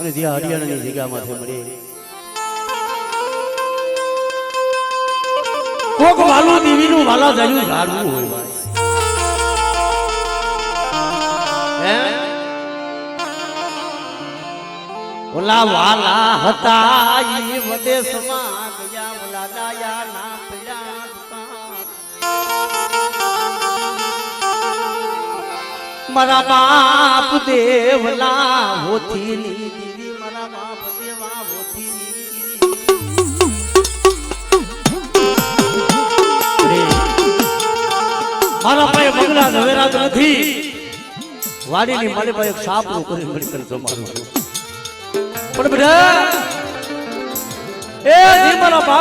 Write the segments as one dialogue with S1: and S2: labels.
S1: અને જ્યાં હરિયાણાની જગ્યામાંથી મળી. કોક વાલું દેવીનું વાલા જાયું ઝાડવું હોય? ઓલા વાલા હતા ઈ વદેશમાં ગયા, ઓલા દાયા ના મારા બાપ દેવલા હોથી બાપ દેવા ની દીદી મારા પાસે બંગલા ઝવેરાત નથી વાડીની મારી પાસે એક સાપનું કરી મળી જમાડું પણ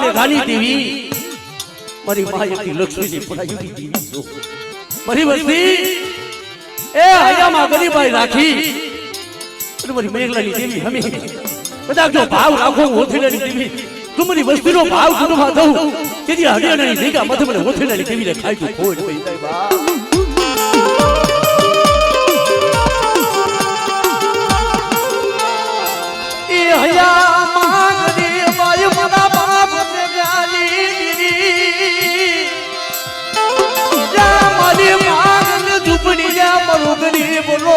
S1: ને રાખી અને મારી મેઘલાની દેવી હમે. બધા જો ભાવ રાખો ઓથેલાની દેવી તમારી મારી વસ્તીનો ભાવ કુટુંબમાં દઉં તેથી હરિયાણાની જગ્યા મથે મને હોથીલાની દેવીને ખાઈ તું ખોટ એ હયામાં ગરીબાઈ મારા બાપને ગાલી. દીધી જા મારી માંગને ઝૂંપડી જા મારું બોલો.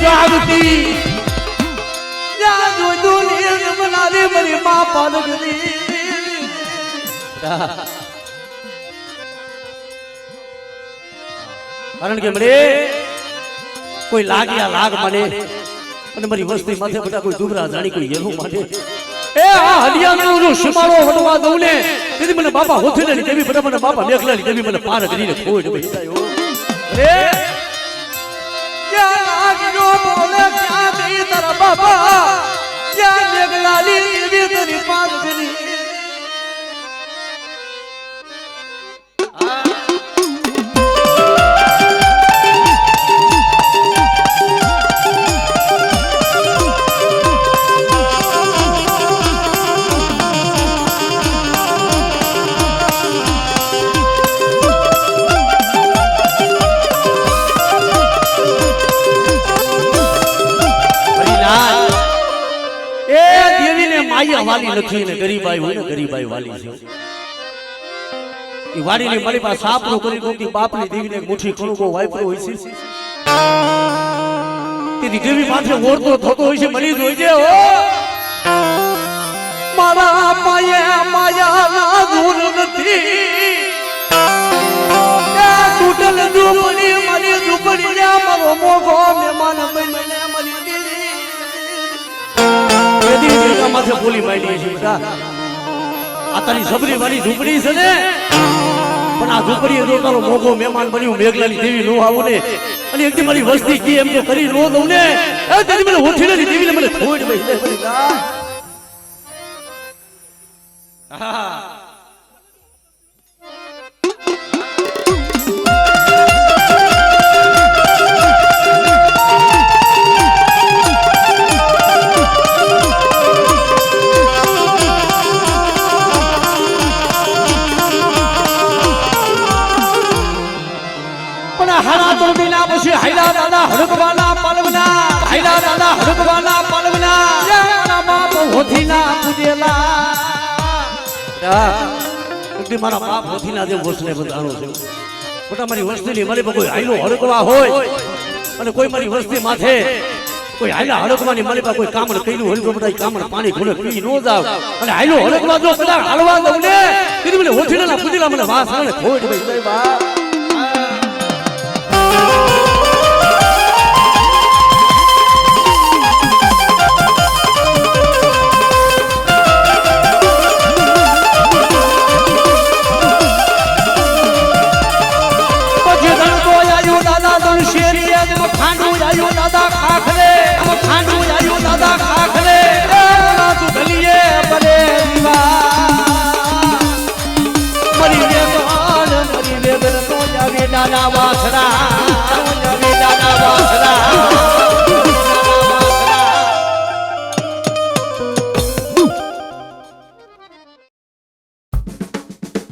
S1: જાગતી. જા માં પાલકની કારણ કે મને કોઈ લાગ્યા લાગ મને અને મારી વસ્તી માથે બધા કોઈ દુબરા જાણી કોઈ એવું માટે એ આ હરિયાણાનો જો સુમાળો વટવા દઉં ને, તેથી મને બાપા હોથેલાની દેવી બધા મને બાપા મેઘલાની દેવી મને પાર કરીને કોઈ ડૂબી લાગ્યો બોલે ક્યાં ગઈ તારા બાપા ક્યાં મેઘલાની દેવી તારી દેવીને વાલી નથી ને ગરીબાઈ હોય ને ગરીબાઈ વાલી છે. ઈ વાડીની મારી પાસે સાપરો કરી ગોતી બાપની દેવીને મુઠ્ઠી કણુકો વાપરો હોય છે. તેથી દેવી માથે ઓરતો થતો હોય છે મરી જ હોય છે. હો. મારા માયા માયા ના દૂર નથી. તૂટલ ઝૂંપડી માથે બોલી માંડી છે બેટા આ તારી સબરી વાળી ઝૂંપડી છે ને? પણ આ ઝૂંપડી એનો તારો મોગો મહેમાન બન્યું, મેઘલાની દેવી નો આવું ને. અને એક મારી વસ્તી કી એમ તો કરી નો દઉં ને. એ તારી મને હોઠીલાની દેવીને મને થોડ બેસી હારા તો દિના પછી હાઈલા દાદા હડકવાના પાલવના હાઈલા દાદા હડકવાના પાલવના મારા બાપ હોથીના પૂજેલા. મારા બાપ હોથીના જે વસને બધાણો છે. મોટા મારી વસ્તીની મારી કોઈ હાઈલો હડકવા હોય અને કોઈ મારી વસ્તી માથે કોઈ હાઈલા હડકવાની મારી પાસે કોઈ કામણ કર્યું તો બધા કામણ પાણી ઘોડે પી નો જાવ. અને હાઈલો હડકવા જો કદાચ હાલવા દઉં ને કીધું મને હોથીના પૂજેલા મને વાસ આવે ખોટ ભાઈ